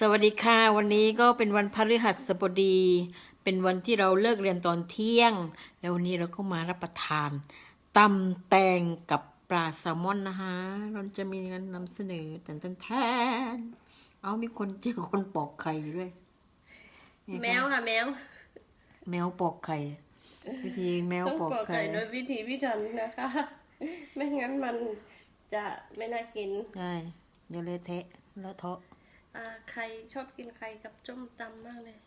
สวัสดีค่ะ วันนี้ก็เป็นวันพฤหัสบดี เป็นวันที่เราเลิกเรียนตอนเที่ยง แล้ววันนี้เราก็มารับประทานตำแตงกับปลาแซลมอนนะคะเราจะมีการนำเสนอแทนแทนเอามีคนเจอคนปอกไข่อยู่ด้วยนี่ค่ะแมวค่ะแมว แมวปอกไข่วิธีแมวต้องปอกปอกไข่ไก่โดยวิธีพิถันนะคะ ไม่งั้นมันจะไม่น่ากินใช่เดี๋ยวเละเทะแล้วเทาะอ่า ใครชอบกินไข่กับจ้มตำมากเลย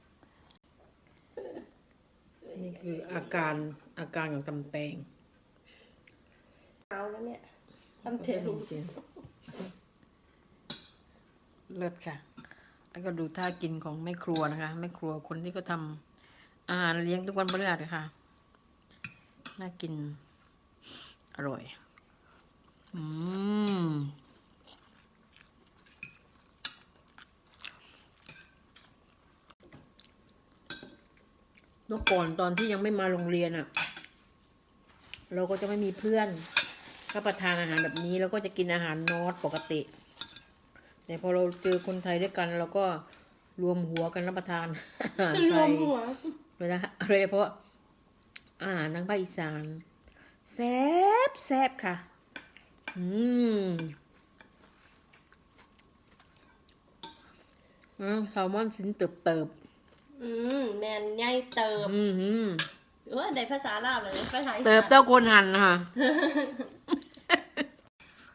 นี่คืออาการอาการของตำแตงเอาแล้วเนี่ยตำเถื่อนจริงเลิศค่ะ แล้วก็ดูท่ากินของแม่ครัวนะคะแม่ครัวคนที่ก็ทำอาหารเลี้ยงทุกวันพฤหัสค่ะ น่ากิน อร่อย อืม เมื่อก่อนตอนที่ยังไม่มาโรงเรียนอะ่ะ เราก็จะไม่มีเพื่อนรับประทานอาหารแบบนี้แล้วก็จะกินอาหารนอร์ทปกติ แต่พอเราเจอคนไทยด้วยกันเราก็รวมหัวกันรับประทานอาหารรไทวมยหัวโดยเฉพาะโดยเฉพาะอาหารทางภาคอีสานแซ่บแซ่บค่ะ อืมอะแซลมอนสินเติบเติบ อืมแมนใหญ่เติบอืมหืมเออในภาษาลาวเลยภาษาอีสานเติบเต้าโคนหันนะคะ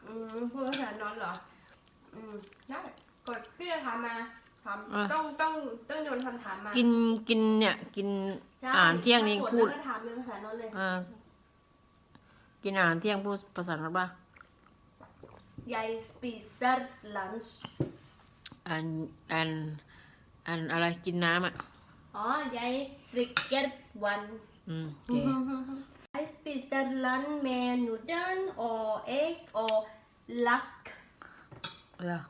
อืมพูดภาษานอนเหรอ อืมได้กดพี่จะถามมาถามอะ ต้องต้องต้องโยนคำถามมากินกินเนี่ย กินใช่อาหารเที่ยงนี่ถ้ากพูดแล้วก็ถามเป็นภาษานอนเลย อ่ากินอาหารเที่ยงพูดภาษาอะไรบ้าง Jeg spiser lunsj อันอันอันอะไรกินน้ำอะ อ๋อ jeg drikker vann อืมโอเค Jeg spiser lunsj med nudel og egg og lask เออ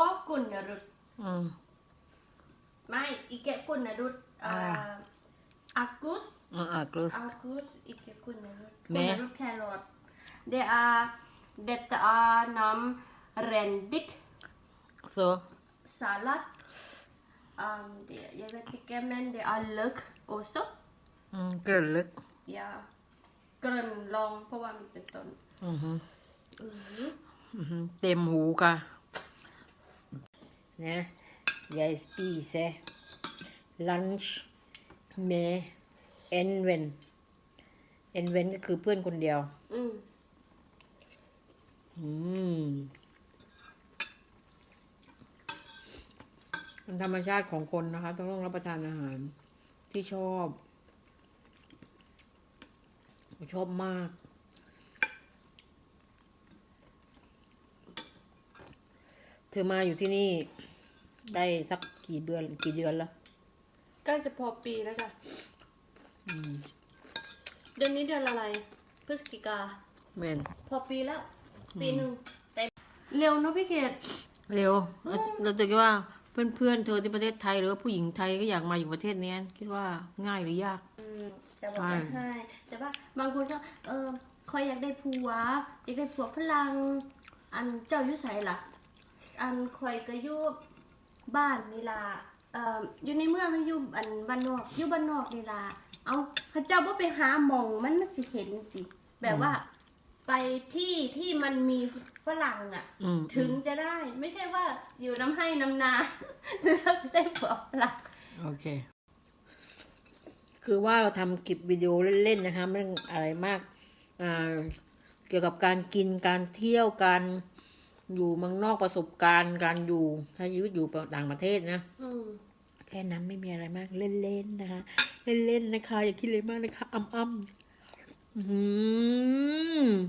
og gulrot อืม Nei, ikke gulrot. Uh, agurk. อ่าอ่ากรูส Agurk, ikke gulrot. Med? Gulrot, carrot. Det er Dette er nam rendik. โซ Salat. Um, det, jeg vet ikke, men det er løk også. อืมเกลือลึก Ja. Grønn lang på hva mitt er sånn. อือฮึ Mhm. อือฮึเต็มหูค่ะนะยายสปีเซลันช์เมเอ็นเวนเอ็นเวนก็คือเพื่อนคนเดียว Mm. อืม เป็นธรรมชาติของคนนะคะต้องต้องรับประทานอาหารที่ชอบชอบมาก เธอมาอยู่ที่นี่ ได้สักกี่เดือนกี่เดือนแล้วใกล้จะพอปีแล้วจ้ะเดือนนี้เดือนอะไร พฤศจิกาเมนพอปีแล้ว ปีหนึ่งแต่เร็วเนอะพี่เกดเร็วเราเราจะคิดว่า เพื่อนๆเธอที่ประเทศไทยหรือว่าผู้หญิงไทยก็อยากมาอยู่ประเทศเนี้ยคิดว่าง่ายหรือยาก อืมจะบอกใช่ว่าให้แต่ว่าบางคนก็เออคอยอยากได้ผัวอยากได้ผัวฝรั่งอันเจ้าอยุใสล่ะ อันคอยก็อยู่บ้านนี่ล่ะเอ่ออยู่ในเมืองหรืออยู่อันบ้านนอกอยู่บ้านนอกนี่ล่ะเอาเขาเจ้าว่าไปหาหมองมันมันสิเห็นจิแบบว่า ไปที่ที่มันมีฝรั่งอะ อืมถึงจะได้ ไม่ใช่ว่าอยู่น้ำให้น้ำนาแล้วจะได้ผัวฝรั่งโอเค คือว่าเราทำคลิปวิดีโอเล่นๆนะคะไม่ต้องอะไรมากอ่าเกี่ยวกับการกินการเที่ยวการอยู่เมืองนอกประสบการณ์ การอยู่ใช้ชีวิตอยู่ต่างประเทศนะ อืมแค่นั้นไม่มีอะไรมากเล่นๆนะคะ เล่นๆนะคะ อย่าคิดเลยมากนะคะอ้ำๆอื้อหือ